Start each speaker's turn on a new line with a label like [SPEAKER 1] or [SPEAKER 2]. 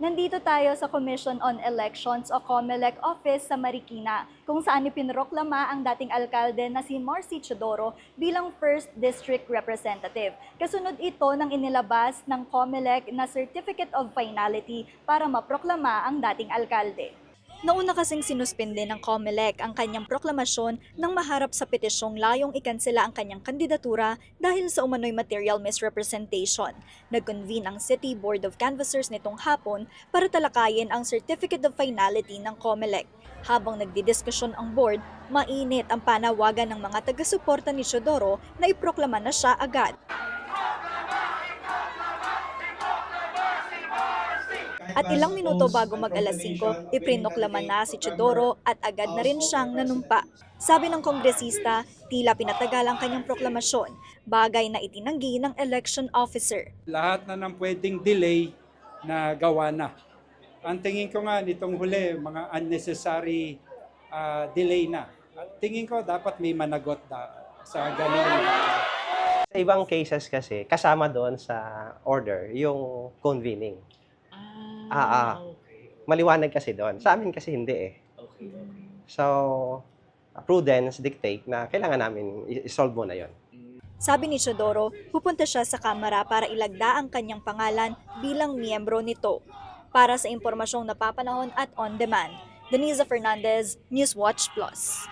[SPEAKER 1] Nandito tayo sa Commission on Elections o COMELEC office sa Marikina, kung saan ipinroklama ang dating alkalde na si Marcy Chodoro bilang First District Representative. Kasunod ito ng inilabas ng COMELEC na Certificate of Finality para maproklama ang dating alkalde. Nauna kasing sinuspinde ng COMELEC ang kanyang proklamasyon nang maharap sa petisyong layong ikansela ang kanyang kandidatura dahil sa umano'y material misrepresentation. Nag-convene ang City Board of Canvassers nitong hapon para talakayin ang Certificate of Finality ng COMELEC. Habang nagdidiskusyon ang board, mainit ang panawagan ng mga taga-suporta ni Chodoro na iproklama na siya agad. At ilang minuto bago mag alas 5, iprinoklama na si Chodoro at agad na rin siyang nanumpa. Sabi ng kongresista, tila pinatagal ang kanyang proklamasyon, bagay na itinanggi ng election officer.
[SPEAKER 2] lahat na ng pwedeng delay na gawa na. Ang tingin ko nga nitong huli, mga unnecessary ah, delay na. At tingin ko dapat may managot na sa ganun.
[SPEAKER 3] Sa ibang cases kasi, kasama doon sa order yung convening. Ah, ah. Maliwanag kasi doon. Sa amin kasi hindi eh. So, prudence dictate na kailangan namin isolve muna yon.
[SPEAKER 1] Sabi ni Chodoro, pupunta siya sa kamera para ilagda ang kanyang pangalan bilang miyembro nito. Para sa impormasyong napapanahon at on demand, Denise Fernandez, Newswatch Plus.